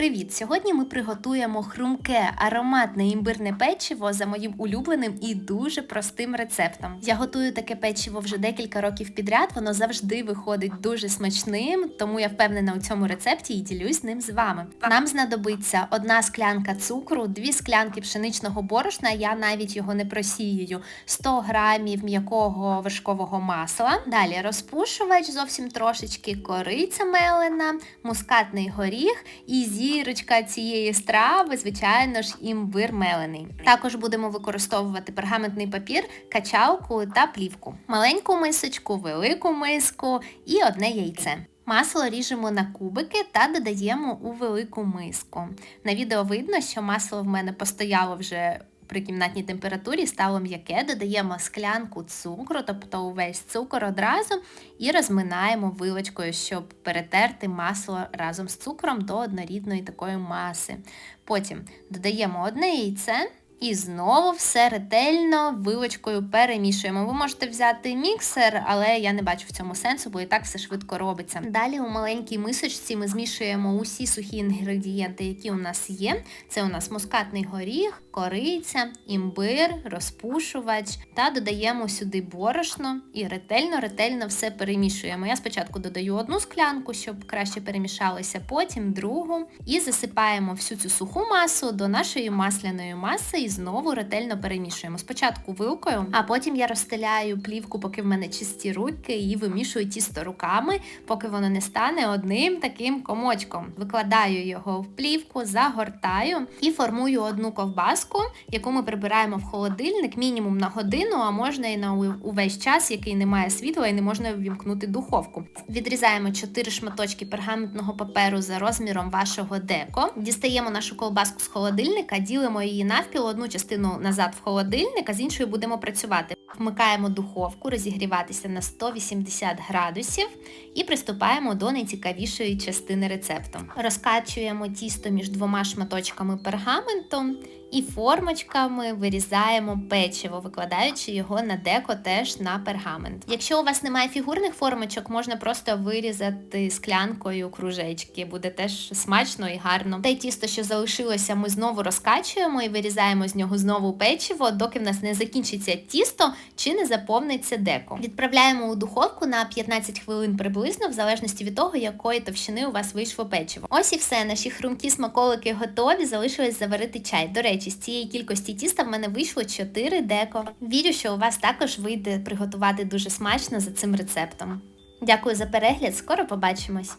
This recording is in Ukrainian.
Привіт! Сьогодні ми приготуємо хрумке ароматне імбирне печиво за моїм улюбленим і дуже простим рецептом. Я готую таке печиво вже декілька років підряд, воно завжди виходить дуже смачним, тому я впевнена у цьому рецепті і ділюсь ним з вами. Нам знадобиться одна склянка цукру, дві склянки пшеничного борошна, я навіть його не просіюю, 100 грамів м'якого вершкового масла. Далі розпушувач, зовсім трошечки кориця мелена, мускатний горіх і зірочка цієї страви, звичайно ж, імбир мелений. Також будемо використовувати пергаментний папір, качалку та плівку. Маленьку мисочку, велику миску і одне яйце. Масло ріжемо на кубики та додаємо у велику миску. На відео видно, що масло в мене постояло вже при кімнатній температурі, стало м'яке, додаємо склянку цукру, тобто увесь цукор одразу, і розминаємо вилочкою, щоб перетерти масло разом з цукром до однорідної такої маси. Потім додаємо одне яйце. І знову все ретельно вилочкою перемішуємо. Ви можете взяти міксер, але я не бачу в цьому сенсу, бо і так все швидко робиться. Далі у маленькій мисочці ми змішуємо усі сухі інгредієнти, які у нас є. Це у нас мускатний горіх, кориця, імбир, розпушувач та додаємо сюди борошно і ретельно-ретельно все перемішуємо. Я спочатку додаю одну склянку, щоб краще перемішалося, потім другу. І засипаємо всю цю суху масу до нашої масляної маси знову ретельно перемішуємо. Спочатку вилкою, а потім я розстеляю плівку, поки в мене чисті руки, і вимішую тісто руками, поки воно не стане одним таким комочком. Викладаю його в плівку, загортаю і формую одну ковбаску, яку ми прибираємо в холодильник мінімум на годину, а можна і на увесь час, який не має світла і не можна ввімкнути духовку. Відрізаємо 4 шматочки пергаментного паперу за розміром вашого деко. Дістаємо нашу колбаску з холодильника, ділимо її навпіл, одну частину назад в холодильник, а з іншою будемо працювати. Вмикаємо духовку, розігріватися на 180 градусів і приступаємо до найцікавішої частини рецепту. Розкачуємо тісто між двома шматочками пергаменту і формочками вирізаємо печиво, викладаючи його на деко теж на пергамент. Якщо у вас немає фігурних формочок, можна просто вирізати склянкою кружечки, буде теж смачно і гарно. Те тісто, що залишилося, ми знову розкачуємо і вирізаємо з нього знову печиво, доки в нас не закінчиться тісто чи не заповниться деко. Відправляємо у духовку на 15 хвилин приблизно, в залежності від того, якої товщини у вас вийшло печиво. Ось і все, наші хрумкі смаколики готові, залишилось заварити чай. До речі, з цієї кількості тіста в мене вийшло 4 деко. Вірю, що у вас також вийде приготувати дуже смачно за цим рецептом. Дякую за перегляд, скоро побачимось!